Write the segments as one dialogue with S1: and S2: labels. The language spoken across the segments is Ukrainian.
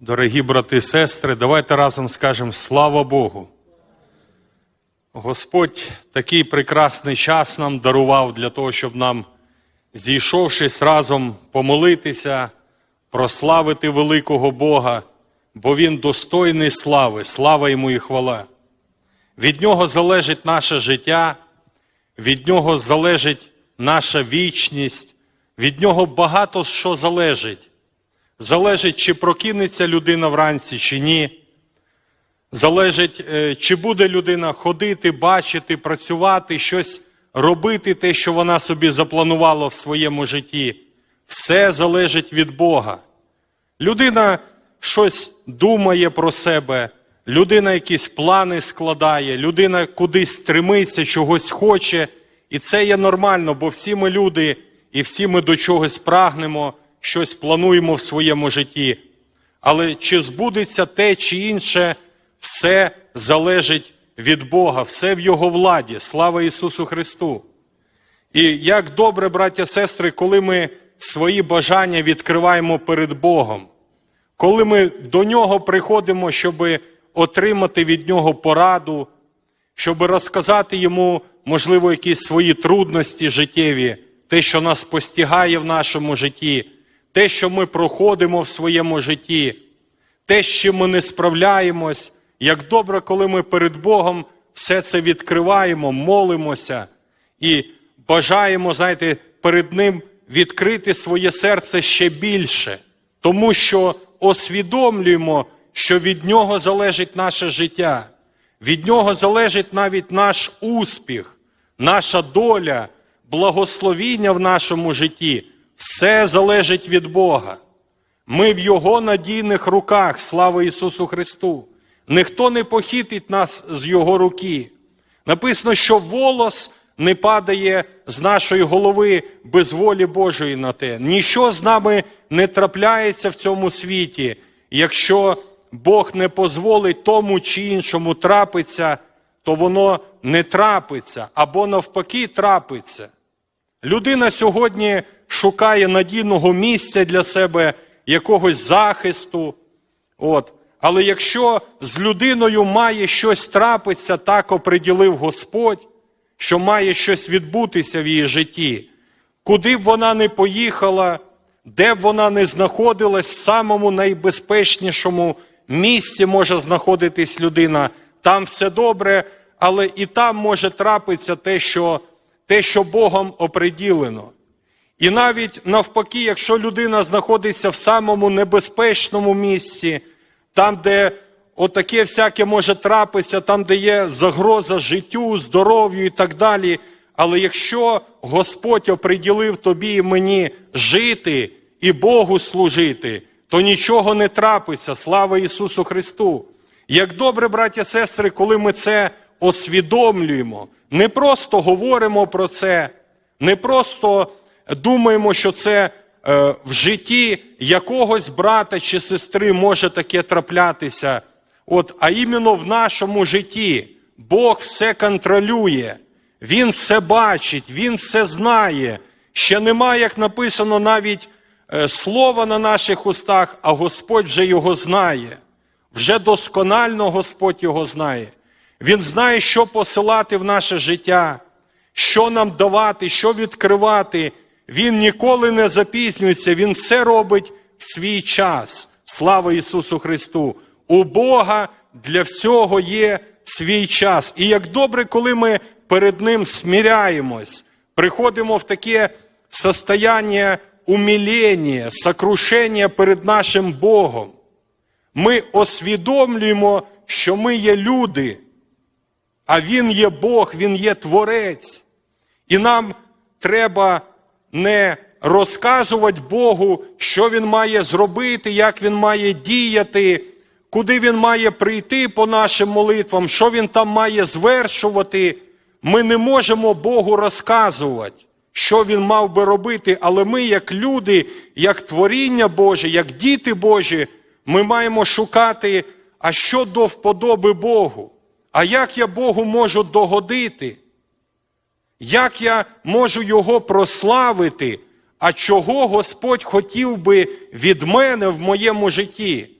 S1: Дорогі брати і сестри, давайте разом скажемо слава Богу. Господь такий прекрасний час нам дарував для того, щоб нам, зійшовшись разом, помолитися, прославити великого Бога, бо Він достойний слави, слава йому і хвала. Від нього залежить наше життя, від нього залежить наша вічність, від нього багато що залежить. Залежить, чи прокинеться людина вранці, чи ні. Залежить, е, чи буде людина ходити, бачити, працювати, щось робити, те, що вона собі запланувала в своєму житті. Все залежить від Бога. Людина щось думає про себе, людина якісь плани складає, людина кудись стремиться, чогось хоче. І це є нормально, бо всі ми люди, і всі ми до чогось прагнемо, щось плануємо в своєму житті. Але чи збудеться те чи інше, все залежить від Бога, все в Його владі. Слава Ісусу Христу! І як добре, браття сестри, коли ми свої бажання відкриваємо перед Богом, коли ми до Нього приходимо, щоб отримати від Нього пораду, щоб розказати йому, можливо, якісь свої трудності життєві, те, що нас постігає в нашому житті, те, що ми проходимо в своєму житті, те, з чим ми не справляємось, як добре, коли ми перед Богом все це відкриваємо, молимося і бажаємо, знаєте, перед Ним відкрити своє серце ще більше, тому що освідомлюємо, що від Нього залежить наше життя, від Нього залежить навіть наш успіх, наша доля, благословіння в нашому житті. Все залежить від Бога. Ми в Його надійних руках, слава Ісусу Христу. Ніхто не похитить нас з Його руки. Написано, що волос не падає з нашої голови без волі Божої на те. Ніщо з нами не трапляється в цьому світі, якщо Бог не дозволить тому чи іншому трапиться, то воно не трапиться або навпаки трапиться. Людина сьогодні шукає надійного місця для себе, якогось захисту. От. Але якщо з людиною має щось трапиться, так оприділив Господь, що має щось відбутися в її житті, куди б вона не поїхала, де б вона не знаходилась, в самому найбезпечнішому місці може знаходитись людина, там все добре, але і там може трапитися те, що, те, що Богом оприділено. І навіть навпаки, якщо людина знаходиться в самому небезпечному місці, там, де отаке всяке може трапитися, там, де є загроза життю, здоров'ю і так далі. Але якщо Господь оприділив тобі і мені жити і Богу служити, то нічого не трапиться. Слава Ісусу Христу! Як добре, браття сестри, коли ми це освідомлюємо, не просто говоримо про це, не просто думаємо, що це е, в житті якогось брата чи сестри може таке траплятися, от, а іменно в нашому житті Бог все контролює, Він все бачить, Він все знає. Ще немає, як написано, навіть е, слова на наших устах, а Господь вже його знає. Вже досконально Господь його знає. Він знає, що посилати в наше життя, що нам давати, що відкривати. Він ніколи не запізнюється, Він все робить в свій час. Слава Ісусу Христу! У Бога для всього є свій час. І як добре, коли ми перед Ним сміряємось, приходимо в таке состояние умилення, сокрушення перед нашим Богом. Ми освідомлюємо, що ми є люди, а Він є Бог, Він є Творець. І нам треба не розказувати Богу, що Він має зробити, як Він має діяти, куди Він має прийти по нашим молитвам, що Він там має звершувати. Ми не можемо Богу розказувати, що Він мав би робити, але ми, як люди, як творіння Боже, як діти Божі, ми маємо шукати, а що до вподоби Богу, а як я Богу можу догодити. Як я можу Його прославити, а чого Господь хотів би від мене в моєму житті?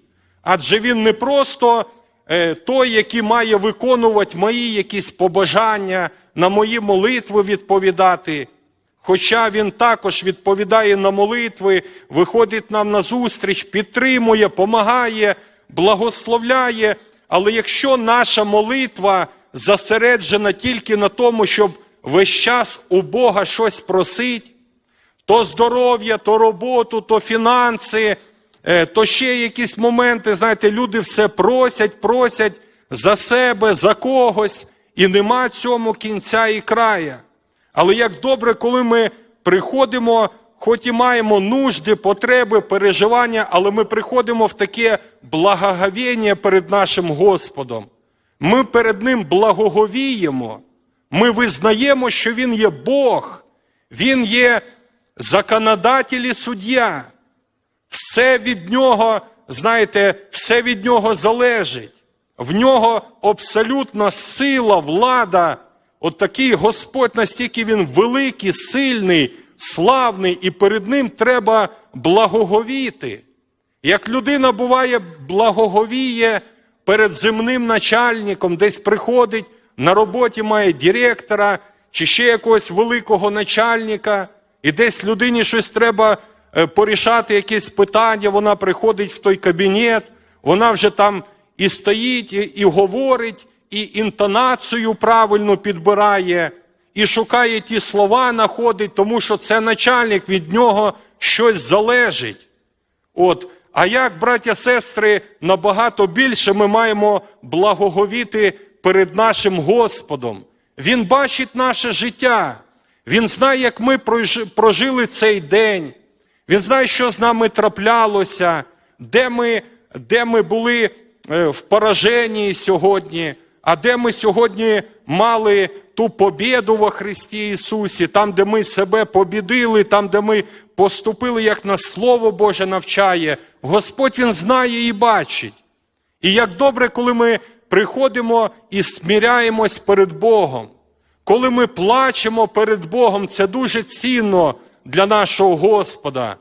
S1: Адже він не просто е, той, який має виконувати мої якісь побажання, на мої молитви відповідати. Хоча він також відповідає на молитви, виходить нам на зустріч, підтримує, помагає, благословляє. Але якщо наша молитва зосереджена тільки на тому, щоб весь час у Бога щось просить, то здоров'я, то роботу, то фінанси, е, то ще якісь моменти, знаєте, люди все просять, просять за себе, за когось, і нема цьому кінця і края. Але як добре, коли ми приходимо, хоч і маємо нужди, потреби, переживання, але ми приходимо в таке благоговіння перед нашим Господом. Ми перед Ним благоговіємо, ми визнаємо, що Він є Бог, Він є законодатель і суддя. Все від нього, знаєте, все від нього залежить. В нього абсолютна сила, влада. От такий Господь, настільки він великий, сильний, славний, і перед ним треба благоговіти. Як людина буває, благоговіє перед земним начальником, десь приходить, на роботі має директора чи ще якогось великого начальника, і десь людині щось треба е, порішати, якесь питання, вона приходить в той кабінет, вона вже там і стоїть, і, і говорить, і інтонацію правильно підбирає, і шукає ті слова, знаходить, тому що це начальник, від нього щось залежить. От, а як, браття, сестри, набагато більше ми маємо благоговіти перед нашим Господом. Він бачить наше життя. Він знає, як ми прожили цей день. Він знає, що з нами траплялося, де ми, де ми були е, в пораженні сьогодні, а де ми сьогодні мали ту побіду во Христі Ісусі, там, де ми себе побідили, там, де ми поступили, як нас Слово Боже навчає. Господь Він знає і бачить. І як добре, коли ми приходимо і сміряємось перед Богом. Коли ми плачемо перед Богом, це дуже цінно для нашого Господа.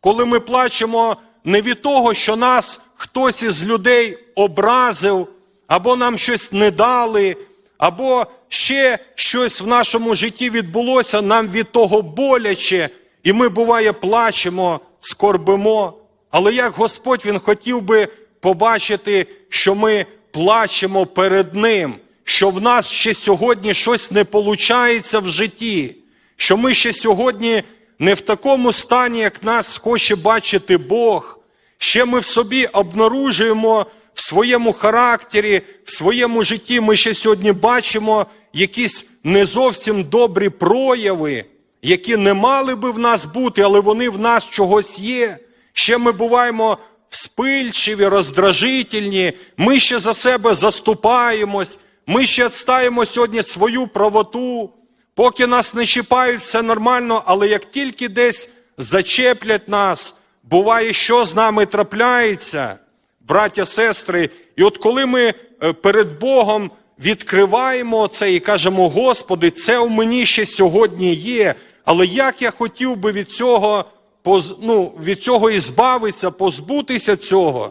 S1: Коли ми плачемо не від того, що нас хтось із людей образив, або нам щось не дали, або ще щось в нашому житті відбулося, нам від того боляче, і ми, буває, плачемо, скорбимо. Але як Господь Він хотів би побачити, що ми плачемо перед Ним, що в нас ще сьогодні щось не виходить в житті, що ми ще сьогодні не в такому стані, як нас хоче бачити Бог. Ще ми в собі обнаружуємо в своєму характері, в своєму житті. Ми ще сьогодні бачимо якісь не зовсім добрі прояви, які не мали би в нас бути, але вони в нас чогось є. Ще ми буваємо вспильчиві, роздражительні, ми ще за себе заступаємось, ми ще відстаємо сьогодні свою правоту. Поки нас не чіпають, все нормально, але як тільки десь зачеплять нас, буває, що з нами трапляється, браття, сестри. І от коли ми е, перед Богом відкриваємо це і кажемо, Господи, це у мені ще сьогодні є, але як я хотів би від цього, поз- ну, від цього і збавитися, позбутися цього,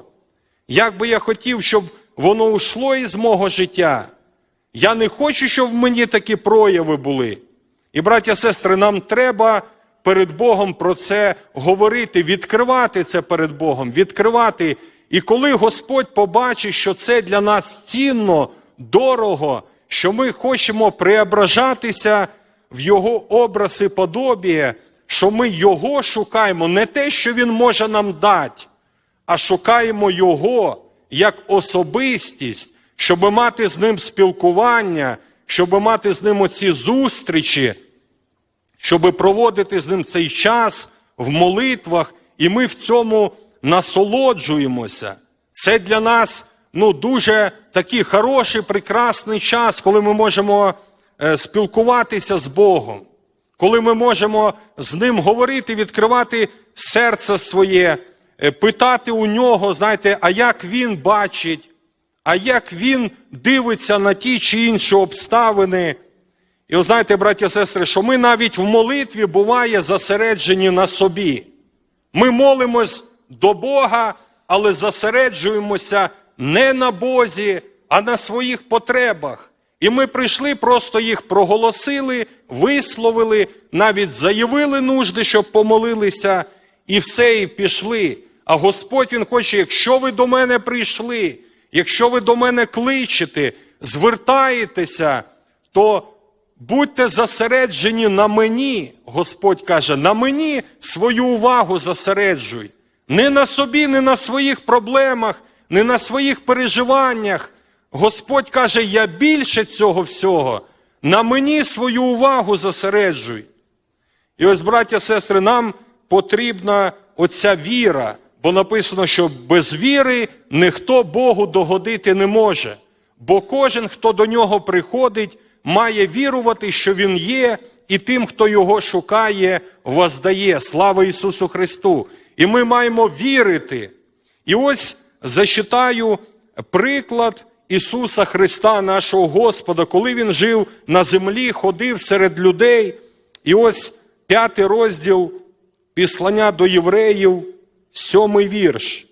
S1: як би я хотів, щоб воно ушло із мого життя. Я не хочу, щоб в мені такі прояви були. І, браття, сестри, нам треба перед Богом про це говорити, відкривати це перед Богом, відкривати. І коли Господь побачить, що це для нас цінно, дорого, що ми хочемо преображатися в Його образ і подобіє, що ми Його шукаємо, не те, що Він може нам дати, а шукаємо Його як особистість, щоб мати з ним спілкування, щоб мати з ним оці зустрічі, щоб проводити з ним цей час в молитвах, і ми в цьому насолоджуємося. Це для нас ну, дуже такий хороший, прекрасний час, коли ми можемо е, спілкуватися з Богом, коли ми можемо з Ним говорити, відкривати серце своє, е, питати у нього, знаєте, а як він бачить, а як він дивиться на ті чи інші обставини. І от знаєте, браті і сестри, що ми навіть в молитві буває зосереджені на собі. Ми молимось до Бога, але зосереджуємося не на Бозі, а на своїх потребах. І ми прийшли, просто їх проголосили, висловили, навіть заявили нужди, щоб помолилися, і все, і пішли. А Господь Він хоче, якщо ви до мене прийшли, якщо ви до мене кличете, звертаєтеся, то будьте зосереджені на мені, Господь каже, на мені свою увагу зосереджуй. Не на собі, не на своїх проблемах, не на своїх переживаннях. Господь каже, я більше цього всього. На мені свою увагу зосереджуй. І ось, браття, сестри, нам потрібна оця віра, бо написано, що без віри ніхто Богу догодити не може. Бо кожен, хто до нього приходить, має вірувати, що Він є, і тим, хто його шукає, воздає. Слава Ісусу Христу! І ми маємо вірити. І ось зачитаю приклад Ісуса Христа, нашого Господа, коли Він жив на землі, ходив серед людей. І ось п'ятий розділ післання до євреїв, сьомий вірш.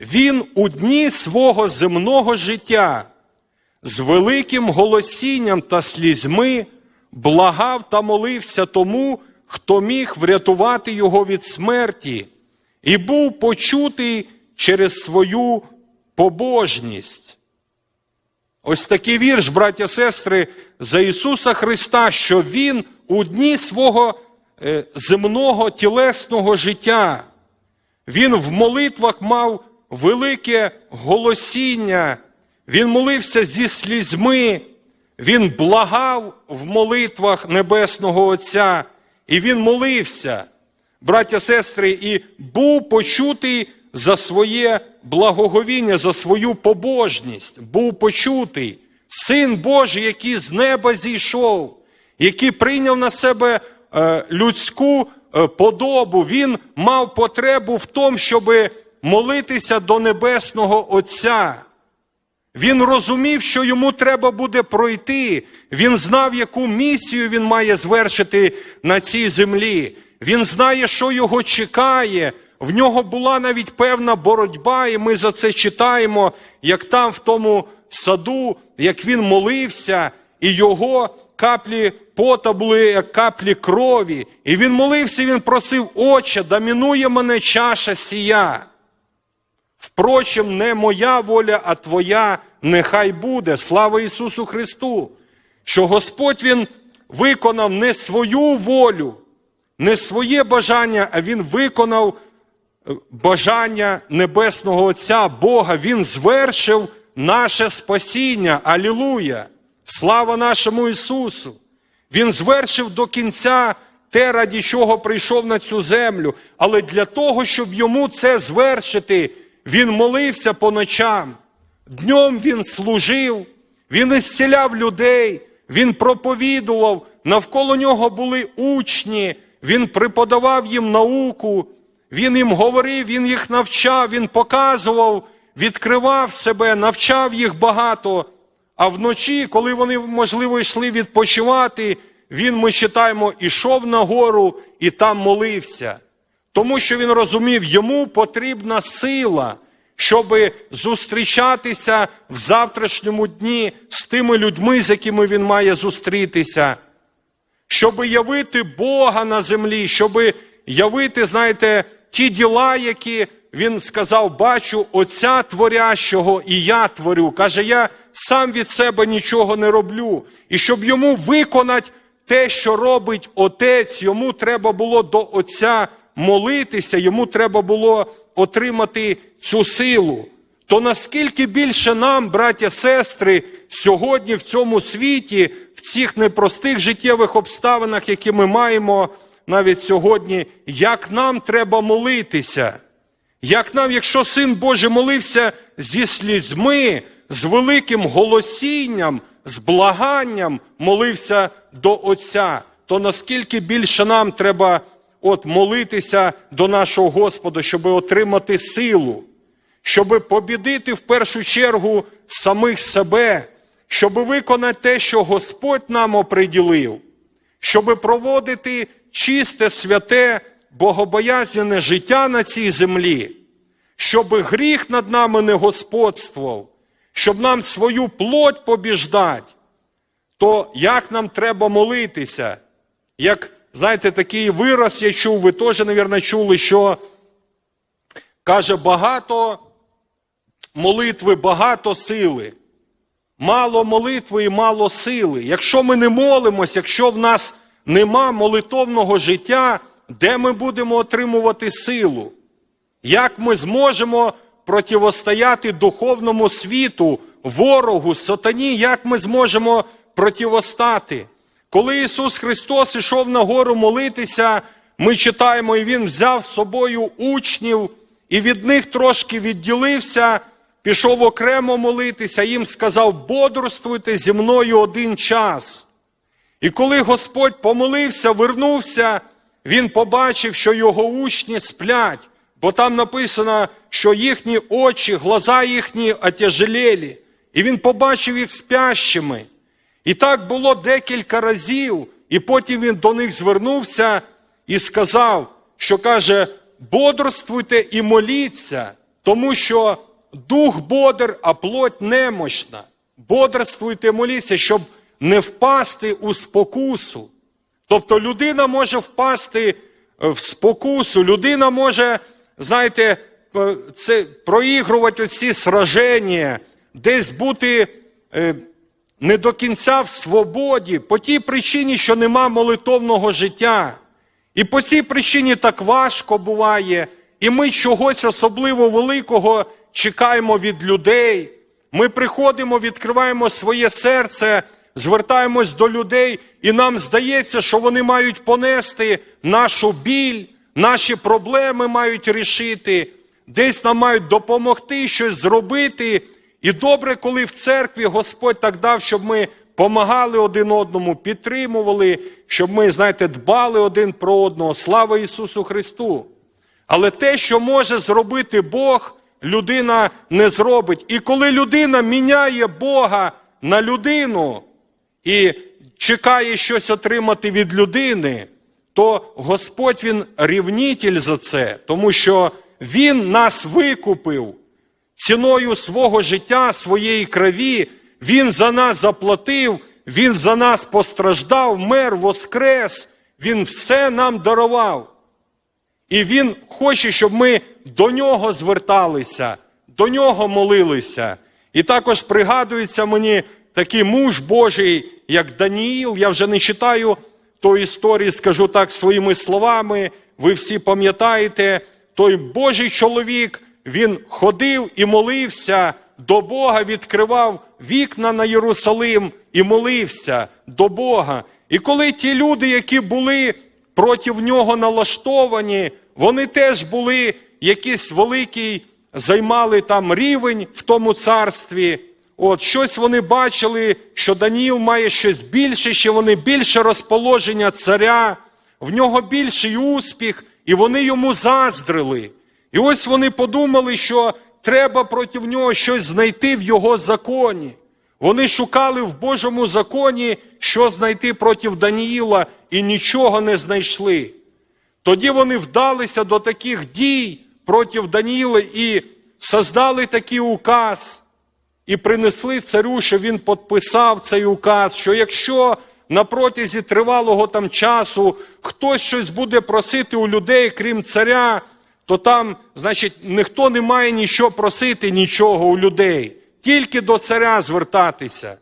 S1: Він у дні свого земного життя з великим голосінням та слізьми благав та молився тому, хто міг врятувати його від смерті, і був почутий через свою побожність. Ось такий вірш, браття сестри, за Ісуса Христа, що Він у дні свого е, земного тілесного життя, Він в молитвах мав велике голосіння, Він молився зі слізьми, Він благав в молитвах Небесного Отця, і Він молився, браття сестри, і був почутий за своє благоговіння, за свою побожність, був почутий Син Божий, який з неба зійшов, який прийняв на себе е, людську е, подобу, він мав потребу в тому, щоб молитися до Небесного Отця. Він розумів, що йому треба буде пройти. Він знав, яку місію він має звершити на цій землі. Він знає, що його чекає. В нього була навіть певна боротьба, і ми за це читаємо, як там, в тому саду, як він молився, і його каплі пота були, як каплі крові. І він молився, він просив, Отче, домінує мене чаша сія. Впрочем, не моя воля, а Твоя нехай буде. Слава Ісусу Христу! Що Господь Він виконав не свою волю, не своє бажання, а Він виконав бажання Небесного Отця Бога. Він звершив наше спасіння. Алілуя! Слава нашому Ісусу! Він звершив до кінця те, раді чого прийшов на цю землю. Але для того, щоб йому це звершити, він молився по ночам. Днем він служив, він ісціляв людей, він проповідував, навколо нього були учні, він преподавав їм науку, він їм говорив, він їх навчав, він показував, відкривав себе, навчав їх багато. А вночі, коли вони, можливо, йшли відпочивати, він, ми читаємо, ішов на гору і там молився. Тому що він розумів, йому потрібна сила, щоб зустрічатися в завтрашньому дні з тими людьми, з якими він має зустрітися, щоб явити Бога на землі, щоб явити, знаєте, ті діла, які він сказав, бачу Отця Творящого, і я творю. Каже, я сам від себе нічого не роблю. І щоб йому виконати те, що робить Отець, йому треба було до Отця молитися, йому треба було отримати цю силу. То наскільки більше нам, браття, сестри, сьогодні в цьому світі, в цих непростих життєвих обставинах, які ми маємо навіть сьогодні, як нам треба молитися, як нам, якщо Син Божий молився зі слізьми, з великим голосінням, з благанням молився до Отця, то наскільки більше нам треба от молитися до нашого Господа, щоб отримати силу, щоб побідити в першу чергу самих себе, щоб виконати те, що Господь нам оприділив, щоб проводити чисте, святе, богобоязнене життя на цій землі,
S2: щоб гріх над нами не господствував, щоб нам свою плоть побіждать, то як нам треба молитися? Як, знаєте, такий вираз я чув, ви теж, мабуть, чули, що каже, багато молитви, багато сили. Мало молитви і мало сили. Якщо ми не молимось, якщо в нас нема молитовного життя, де ми будемо отримувати силу? Як ми зможемо противостояти духовному світу, ворогу, сатані, як ми зможемо противостати? Коли Ісус Христос ішов на гору молитися, ми читаємо, і Він взяв з собою учнів, і від них трошки відділився, пішов окремо молитися, їм сказав, бодрствуйте зі мною один час. І коли Господь помолився, вернувся, він побачив, що його учні сплять, бо там написано, що їхні очі, глаза їхні отяжелели, і він побачив їх спящими. І так було декілька разів, і потім він до них звернувся і сказав, що каже: бодрствуйте і моліться, тому що дух бодр, а плоть немощна. Бодрствуйте, моліться, щоб не впасти у спокусу. Тобто людина може впасти е, в спокусу, людина може, знаєте, е, це, проігрувати оці сраження, десь бути е, не до кінця в свободі, по тій причині, що нема молитовного життя. І по цій причині так важко буває, і ми чогось особливо великого чекаємо від людей. Ми приходимо, відкриваємо своє серце, звертаємось до людей, і нам здається, що вони мають понести нашу біль, наші проблеми мають рішити, десь нам мають допомогти щось зробити. І добре, коли в церкві Господь так дав, щоб ми помагали один одному, підтримували, щоб ми, знаєте, дбали один про одного. Слава Ісусу Христу! Але те, що може зробити Бог, людина не зробить. І коли людина міняє Бога на людину і чекає щось отримати від людини, то Господь Він рівнітель за це, тому що Він нас викупив ціною свого життя, своєї крові. Він за нас заплатив, Він за нас постраждав, мер, воскрес, Він все нам дарував. І Він хоче, щоб ми до нього зверталися, до нього молилися. І також пригадується мені такий муж Божий, як Даніїл. Я вже не читаю тої історії, скажу так своїми словами. Ви всі пам'ятаєте, той Божий чоловік, він ходив і молився до Бога, відкривав вікна на Єрусалим і молився до Бога. І коли ті люди, які були проти нього налаштовані, вони теж були якийсь великий, займали там рівень в тому царстві. От щось вони бачили, що Даніїл має щось більше, що вони більше розположення царя, в нього більший успіх, і вони йому заздрили. І ось вони подумали, що треба проти нього щось знайти в його законі. Вони шукали в Божому законі, що знайти проти Даніїла, і нічого не знайшли. Тоді вони вдалися до таких дій проти Даніїла і создали такий указ, і принесли царю, що він підписав цей указ, що якщо на протязі тривалого там часу хтось щось буде просити у людей, крім царя, то там, значить, ніхто не має нічого просити, нічого у людей, тільки до царя звертатися.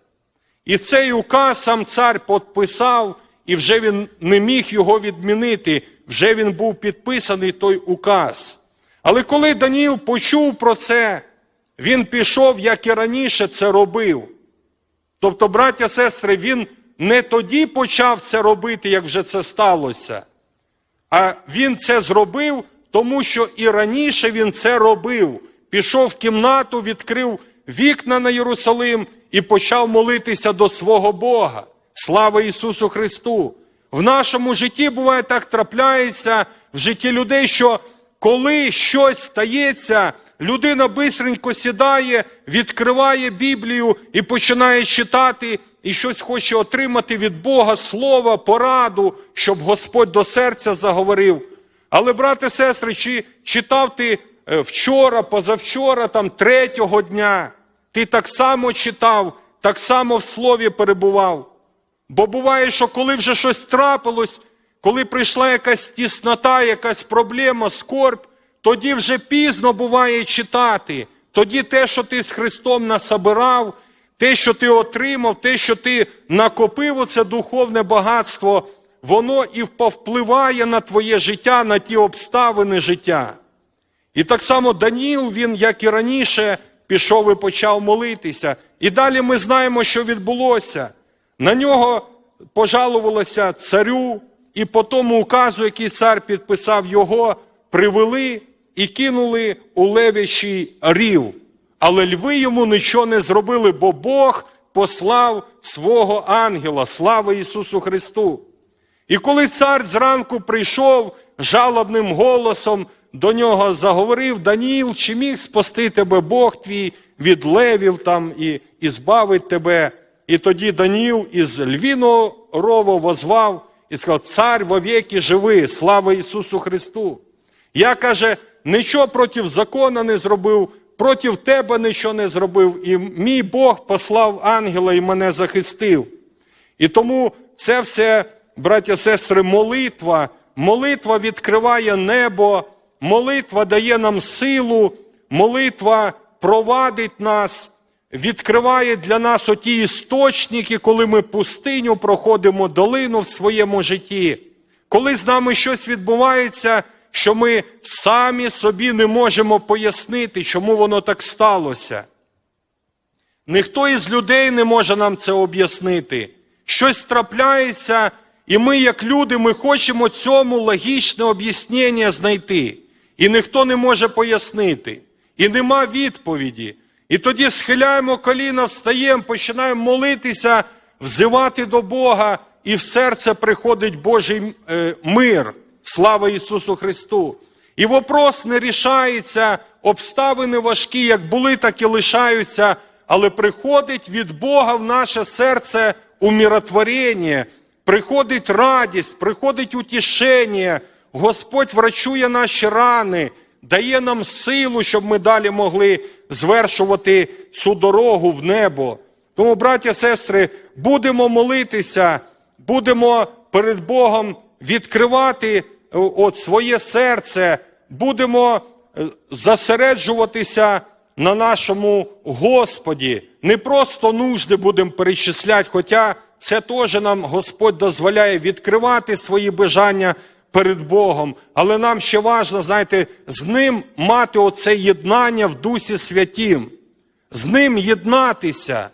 S2: І цей указ сам цар підписав, і вже він не міг його відмінити, вже він був підписаний той указ. Але коли Даніїл почув про це, він пішов, як і раніше це робив. Тобто, браття, сестри, він не тоді почав це робити, як вже це сталося, а він це зробив, тому що і раніше він це робив. Пішов в кімнату, відкрив вікна на Єрусалим і почав молитися до свого Бога. Слава Ісусу Христу! В нашому житті буває так трапляється в житті людей, що коли щось стається, людина бистренько сідає, відкриває Біблію і починає читати, і щось хоче отримати від Бога слово, пораду, щоб Господь до серця заговорив. Але, брате, сестри, чи читав ти е, вчора, позавчора, там третього дня, ти так само читав, так само в слові перебував. Бо буває, що коли вже щось трапилось, коли прийшла якась тіснота, якась проблема, скорбь, тоді вже пізно буває читати. Тоді те, що ти з Христом насобирав, те, що ти отримав, те, що ти накопив, оце духовне багатство, воно і повпливає на твоє життя, на ті обставини життя. І так само Даніл, він, як і раніше, пішов і почав молитися. І далі ми знаємо, що відбулося. На нього пожалувалося царю, і по тому указу, який цар підписав його, привели і кинули у левячий рів. Але льви йому нічого не зробили, бо Бог послав свого ангела. Слава Ісусу Христу! І коли цар зранку прийшов жалобним голосом, до нього заговорив Даніл, чи міг спасти тебе Бог твій від левів там і, і збавить тебе. І тоді Даніл із львіного рову возвав і сказав: Цар вовіки живи, слава Ісусу Христу. Я каже, нічого проти закона не зробив, проти тебе нічого не зробив, і мій Бог послав ангела і мене захистив. І тому це все, браття сестри, молитва. Молитва відкриває небо, молитва дає нам силу, молитва провадить нас, відкриває для нас оті істочники, коли ми пустиню проходимо долину в своєму житті. Коли з нами щось відбувається, що ми самі собі не можемо пояснити, чому воно так сталося. Ніхто із людей не може нам це об'яснити. Щось трапляється, і ми, як люди, ми хочемо цьому логічне об'яснення знайти. І ніхто не може пояснити. І нема відповіді. І тоді схиляємо коліна, встаємо, починаємо молитися, взивати до Бога, і в серце приходить Божий е, мир. Слава Ісусу Христу! І вопрос не рішається, обставини важкі, як були, так і лишаються, але приходить від Бога в наше серце умиротворення, приходить радість, приходить утішення, Господь врачує наші рани, дає нам силу, щоб ми далі могли звершувати цю дорогу в небо. Тому, браття, сестри, будемо молитися, будемо перед Богом відкривати от своє серце, будемо е, зосереджуватися на нашому Господі. Не просто нужди будемо перечисляти, хоча це теж нам Господь дозволяє відкривати свої бажання перед Богом. Але нам ще важливо, знаєте, з ним мати оце єднання в Дусі Святім, з ним єднатися,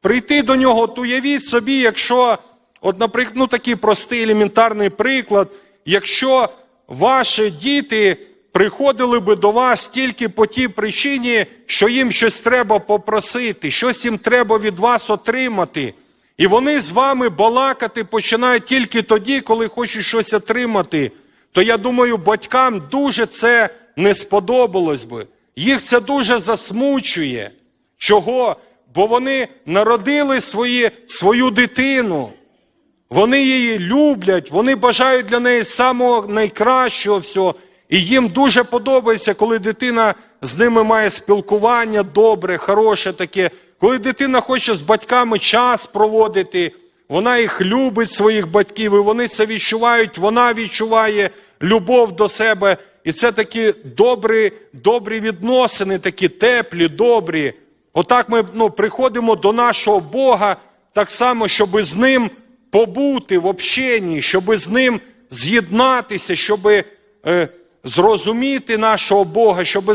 S2: прийти до нього. От уявіть собі, якщо, от, наприклад, ну такий простий елементарний приклад, якщо ваші діти приходили би до вас тільки по тій причині, що їм щось треба попросити, щось їм треба від вас отримати. І вони з вами балакати починають тільки тоді, коли хочуть щось отримати. То я думаю, батькам дуже це не сподобалось би. Їх це дуже засмучує. Чого? Бо вони народили свої, свою дитину. Вони її люблять, вони бажають для неї самого найкращого всього. І їм дуже подобається, коли дитина з ними має спілкування добре, хороше таке. Коли дитина хоче з батьками час проводити, вона їх любить, своїх батьків, і вони це відчувають, вона відчуває любов до себе. І це такі добрі, добрі відносини, такі теплі, добрі. Отак ми ну, приходимо до нашого Бога так само, щоб з ним побути в общенні, щоб з ним з'єднатися, щоб е, зрозуміти нашого Бога, щоб